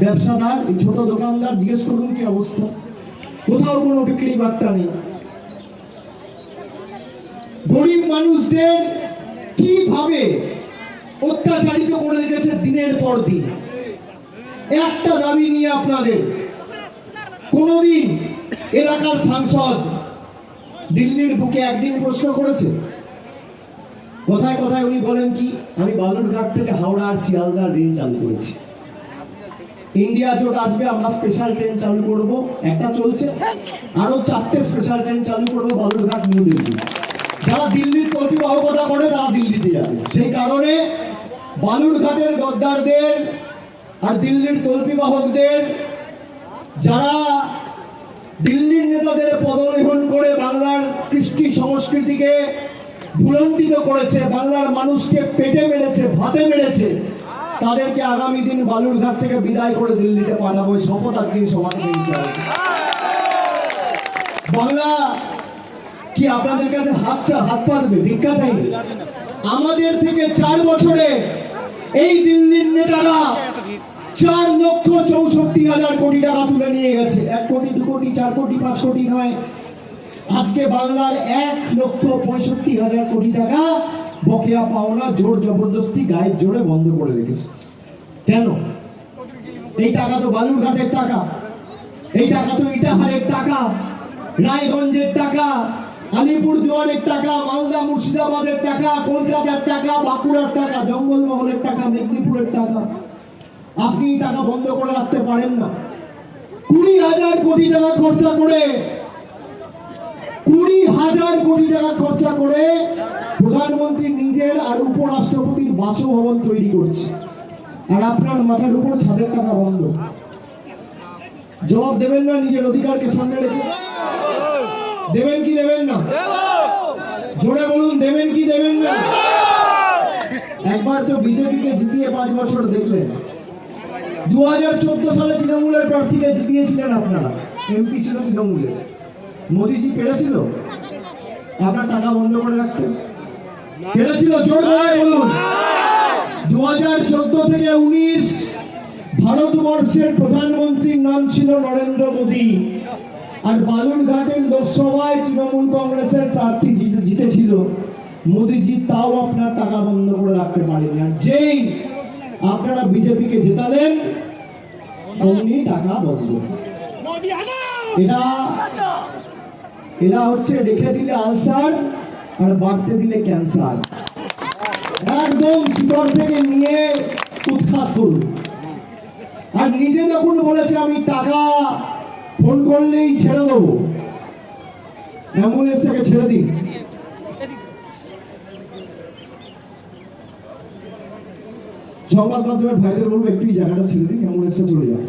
ব্যবসাদার, এই ছোট দোকানদার, জিজ্ঞেস করুন কি অবস্থা? কোথাও কোনো বিক্রি বার্তা নেই। গরিব মানুষদের কীভাবে অত্যাচারিত করে রেখেছে দিনের পর দিন? একটা দাবি নিয়ে আপনাদের। কোনোদিন এলাকার সাংসদ দিল্লির বুকে একদিন প্রশ্ন করেছে। কথায় কথায় উনি বলেন কি, আমি বালুরঘাট থেকে হাওড়া আর শিয়ালদা রেল চালু করেছি। ইন্ডিয়া জোট আসবে, আমরা স্পেশাল ট্রেন চালু করব। একটা চলছে। আরও চারটে স্পেশাল ট্রেন চালু করব বালুরঘাট নিউ দিল্লি। যারা দিল্লির প্রতিবাহকতা করে, তারা দিল্লিতে যাবে। সেই কারণে বালুরঘাটের গদ্দারদের আর দিল্লির তল্পিবাহকদের, যারা দিল্লির নেতাদের পদলেহন করে বাংলার কৃষ্টি সংস্কৃতিকে ভুলণ্ডিত করেছে, বাংলার মানুষকে পেটে মেরেছে, ভাতে মেরেছে তাদেরকে আগামী দিন বালুরঘাট থেকে বিদায় করে দিল্লিতে পাঠাবো শপথ আজকে সভা নিতে হবে। বাংলা, কি আপনাদের কাছে হাত চা হাত পাতবে ভিক্ষা চাইবে আমাদের থেকে চার বছরে এই দিল্লির নেতারা চার লক্ষ চৌষট্টি হাজার কোটি টাকা তুলে নিয়ে গেছে। এক কোটি, দু কোটি, চার কোটি, পাঁচ কোটি নয়। আজকে বাংলার এক লক্ষ পঁয়ষট্টি হাজার কোটি টাকা বকেয়া পাওনা, জোর জবরদস্তি গায়ের জোরে বন্ধ করে রেখেছে। কেন? এই টাকা তো বালুরঘাটের টাকা। এই টাকা তো ইটাহারের টাকা, রায়গঞ্জের টাকা আলিপুর দুয়ারের টাকা, মালদা মুর্শিদাবাদের টাকা, কলকাতার টাকা, বাঁকুড়ার টাকা, জঙ্গলমহলের টাকা, মেদিনীপুরের টাকা। আপনি টাকা বন্ধ করে রাখতে পারেন না। কুড়ি হাজার কোটি টাকা খরচা করে, কুড়ি হাজার কোটি টাকা নিজের আর উপরাষ্ট্রপতির বাসভবন তৈরি করছে। আর আপনার মাথার উপর ছাদের টাকা বন্ধ। জবাব দেবেন না, নিজের অধিকারকে সামনে রেখে। দেবেন কি দেবেন না? জোরে বলুন, দেবেন কি দেবেন না? একবার তো বিজেপিকে জিতিয়ে পাঁচ বছর দেখলেন। দু হাজার চোদ্দ সালে তৃণমূলের প্রার্থীকে জিতিয়েছিলেন আপনারা। এমপি ছিল তৃণমূলের। মোদিজি পেরেছিল? আপনার টাকা বন্ধ করে রাখতে পেরেছিল জোর গলায় বলুন। দু হাজার চোদ্দ থেকে উনিশ ভারতবর্ষের প্রধানমন্ত্রীর নাম ছিল নরেন্দ্র মোদী। আর বালুরঘাটের লোকসভায় তৃণমূল কংগ্রেসের প্রার্থী জিতেছিল। মোদিজি তাও আপনার টাকা বন্ধ করে রাখতে পারেনি আর যেই আপনারা বিজেপিকে জেতালেন অমনি টাকা বন্ধ। এটা এরা হচ্ছে রেখে দিলে আলসার। আর বাড়তে দিলে ক্যান্সার। একদম শিকড় থেকে নিয়ে উৎখাত করুন আর নিজে যখন বলেছে, আমি টাকা ফোন করলেই ছেড়ে দেবো, অ্যাম্বুলেন্স থেকে ছেড়ে দিন। সংবাদ মাধ্যমের ভাইদের বলব, একটু জায়গাটা ছেড়ে দিন অ্যাম্বুলেন্সটা চলে যাবে